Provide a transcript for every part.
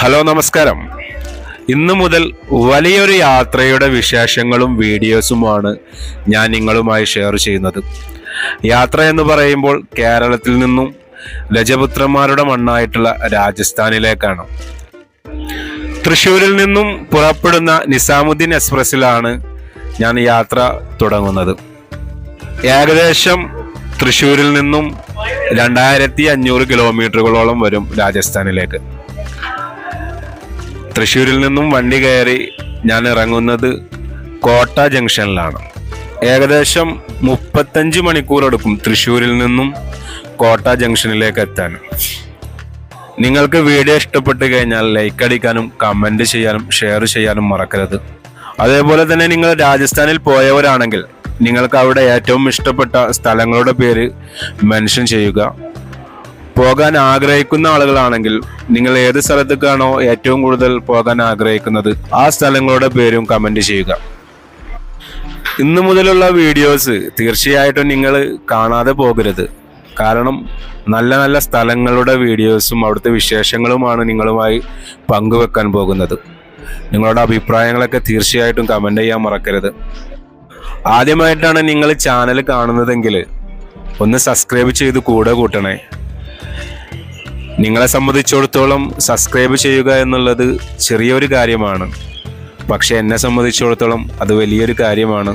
Hello നമസ്കാരം. ഇന്നു മുതൽ വലിയൊരു യാത്രയുടെ വിശേഷങ്ങളും വീഡിയോസുമാണ് ഞാൻ നിങ്ങളുമായി ഷെയർ ചെയ്യുന്നത്. യാത്ര എന്ന് പറയുമ്പോൾ കേരളത്തിൽ നിന്നും രജപുത്രന്മാരുടെ മണ്ണായിട്ടുള്ള രാജസ്ഥാനിലേക്കാണ്. തൃശ്ശൂരിൽ നിന്നും പുറപ്പെടുന്ന നിസാമുദ്ദീൻ എക്സ്പ്രസ്സിലാണ് ഞാൻ യാത്ര തുടങ്ങുന്നത്. ഏകദേശം തൃശ്ശൂരിൽ നിന്നും രണ്ടായിരത്തി അഞ്ഞൂറ് കിലോമീറ്ററുകളോളം വരും രാജസ്ഥാനിലേക്ക്. തൃശ്ശൂരിൽ നിന്നും വണ്ടി കയറി ഞാൻ ഇറങ്ങുന്നത് കോട്ട ജംഗ്ഷനിലാണ്. ഏകദേശം മുപ്പത്തഞ്ച് മണിക്കൂർ എടുക്കും തൃശ്ശൂരിൽ നിന്നും കോട്ട ജംഗ്ഷനിലേക്ക് എത്താൻ. നിങ്ങൾക്ക് വീഡിയോ ഇഷ്ടപ്പെട്ട് കഴിഞ്ഞാൽ ലൈക്ക് അടിക്കാനും കമന്റ് ചെയ്യാനും ഷെയർ ചെയ്യാനും മറക്കരുത്. അതേപോലെ തന്നെ നിങ്ങൾ രാജസ്ഥാനിൽ പോയവരാണെങ്കിൽ നിങ്ങൾക്ക് അവിടെ ഏറ്റവും ഇഷ്ടപ്പെട്ട സ്ഥലങ്ങളുടെ പേര് മെൻഷൻ ചെയ്യുക. പോകാൻ ആഗ്രഹിക്കുന്ന ആളുകളാണെങ്കിൽ നിങ്ങൾ ഏത് സ്ഥലത്തേക്കാണോ ഏറ്റവും കൂടുതൽ പോകാൻ ആഗ്രഹിക്കുന്നത് ആ സ്ഥലങ്ങളുടെ പേരും കമന്റ് ചെയ്യുക. ഇന്നു മുതലുള്ള വീഡിയോസ് തീർച്ചയായിട്ടും നിങ്ങൾ കാണാതെ പോകരുത്. കാരണം നല്ല നല്ല സ്ഥലങ്ങളുടെ വീഡിയോസും അവിടുത്തെ വിശേഷങ്ങളുമാണ് നിങ്ങളുമായി പങ്കുവെക്കാൻ പോകുന്നത്. നിങ്ങളുടെ അഭിപ്രായങ്ങളൊക്കെ തീർച്ചയായിട്ടും കമന്റ് ചെയ്യാൻ മറക്കരുത്. ആദ്യമായിട്ടാണ് നിങ്ങൾ ചാനൽ കാണുന്നതെങ്കിൽ ഒന്ന് സബ്സ്ക്രൈബ് ചെയ്ത് കൂടെ കൂട്ടണേ. നിങ്ങളെ സംബന്ധിച്ചിടത്തോളം സബ്സ്ക്രൈബ് ചെയ്യുക എന്നുള്ളത് ചെറിയൊരു കാര്യമാണ് പക്ഷെ എന്നെ സംബന്ധിച്ചിടത്തോളം അത് വലിയൊരു കാര്യമാണ്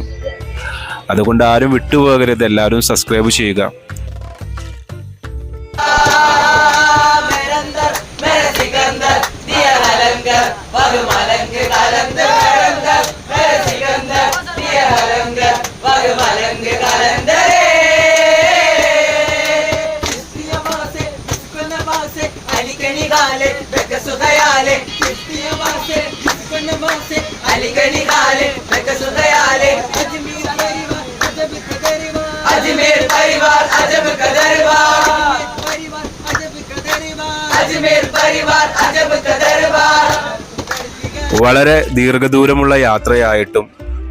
അതുകൊണ്ട് ആരും വിട്ടുപോകരുത് എല്ലാവരും സബ്സ്ക്രൈബ് ചെയ്യുക പരിവാർ അജബ് കദരിവാർ വളരെ ദീർഘദൂരമുള്ള യാത്രയായിട്ടും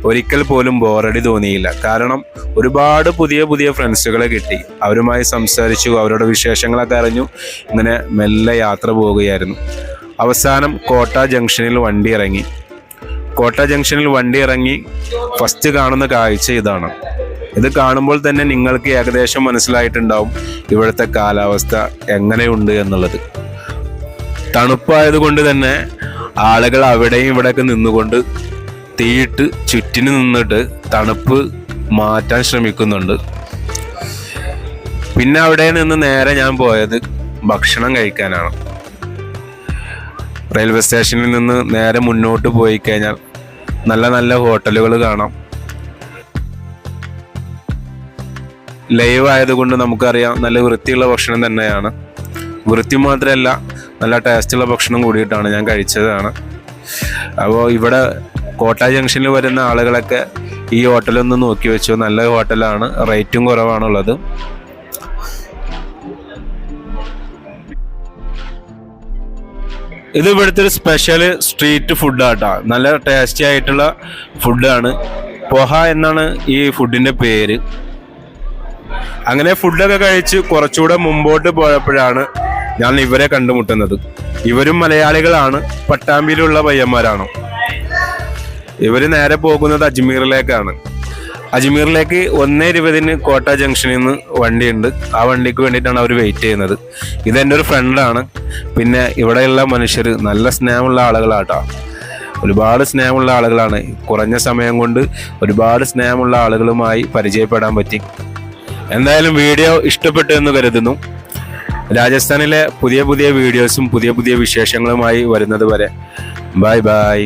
ഒരിക്കൽ പോലും ബോറടി തോന്നിയില്ല. കാരണം ഒരുപാട് പുതിയ പുതിയ ഫ്രണ്ട്സുകളെ കിട്ടി. അവരുമായി സംസാരിച്ചു അവരുടെ വിശേഷങ്ങളൊക്കെ അറിഞ്ഞു. ഇങ്ങനെ മെല്ലെ യാത്ര പോവുകയായിരുന്നു. അവസാനം കോട്ട ജംഗ്ഷനിൽ വണ്ടി ഇറങ്ങി കോട്ട ജംഗ്ഷനിൽ വണ്ടി ഇറങ്ങി ഫസ്റ്റ് കാണുന്ന കാഴ്ച ഇതാണ്. ഇത് കാണുമ്പോൾ തന്നെ നിങ്ങൾക്ക് ഏകദേശം മനസ്സിലായിട്ടുണ്ടാവും ഇവിടുത്തെ കാലാവസ്ഥ എങ്ങനെയുണ്ട് എന്നുള്ളത്. തണുപ്പായതുകൊണ്ട് തന്നെ ആളുകൾ അവിടെയും ഇവിടെയൊക്കെ നിന്നുകൊണ്ട് തീയിട്ട് ചുറ്റിന് നിന്നിട്ട് തണുപ്പ് മാറ്റാൻ ശ്രമിക്കുന്നുണ്ട്. പിന്നെ അവിടെ നിന്ന് നേരെ ഞാൻ പോയത് ഭക്ഷണം കഴിക്കാനാണ്. റെയിൽവേ സ്റ്റേഷനിൽ നിന്ന് നേരെ മുന്നോട്ട് പോയി കഴിഞ്ഞാൽ നല്ല നല്ല ഹോട്ടലുകൾ കാണാം. ലൈവ് ആയതുകൊണ്ട് നമുക്കറിയാം നല്ല വൃത്തിയുള്ള ഭക്ഷണം തന്നെയാണ്. വൃത്തി മാത്രമല്ല നല്ല ടേസ്റ്റുള്ള ഭക്ഷണം കൂടിയിട്ടാണ് ഞാൻ കഴിച്ചതാണ്. അപ്പോൾ ഇവിടെ കോട്ട ജംഗ്ഷനിൽ വരുന്ന ആളുകളൊക്കെ ഈ ഹോട്ടലൊന്ന് നോക്കി വെച്ചു. നല്ല ഹോട്ടലാണ് റേറ്റും കുറവാണുള്ളത്. ഇത് ഇവിടുത്തെ ഒരു സ്പെഷ്യൽ സ്ട്രീറ്റ് ഫുഡാട്ടാ നല്ല ടേസ്റ്റി ആയിട്ടുള്ള ഫുഡാണ് പൊഹ എന്നാണ് ഈ ഫുഡിന്റെ പേര്. അങ്ങനെ ഫുഡൊക്കെ കഴിച്ച് കുറച്ചുകൂടെ മുമ്പോട്ട് പോയപ്പോഴാണ് ഞാൻ ഇവരെ കണ്ടുമുട്ടുന്നത്. ഇവരും മലയാളികളാണ്. പട്ടാമ്പിയിലുള്ള പയ്യന്മാരാണ്. ഇവർ നേരെ പോകുന്നത് അജ്മീറിലേക്കാണ്. അജ്മീറിലേക്ക് ഒന്നേ ഇരുപതിന് കോട്ട ജംഗ്ഷനിൽ നിന്ന് വണ്ടിയുണ്ട്. ആ വണ്ടിക്ക് വേണ്ടിയിട്ടാണ് അവർ വെയിറ്റ് ചെയ്യുന്നത്. ഇതെന്റെ ഒരു ഫ്രണ്ടാണ് പിന്നെ ഇവിടെയുള്ള മനുഷ്യർ നല്ല സ്നേഹമുള്ള ആളുകളാട്ടോ. ഒരുപാട് സ്നേഹമുള്ള ആളുകളാണ്. കുറഞ്ഞ സമയം കൊണ്ട് ഒരുപാട് സ്നേഹമുള്ള ആളുകളുമായി പരിചയപ്പെടാൻ പറ്റി. എന്തായാലും വീഡിയോ ഇഷ്ടപ്പെട്ടു എന്ന് കരുതുന്നു. രാജസ്ഥാനിലെ പുതിയ പുതിയ വീഡിയോസും പുതിയ പുതിയ വിശേഷങ്ങളുമായി വരുന്നത് വരെ. Bye bye.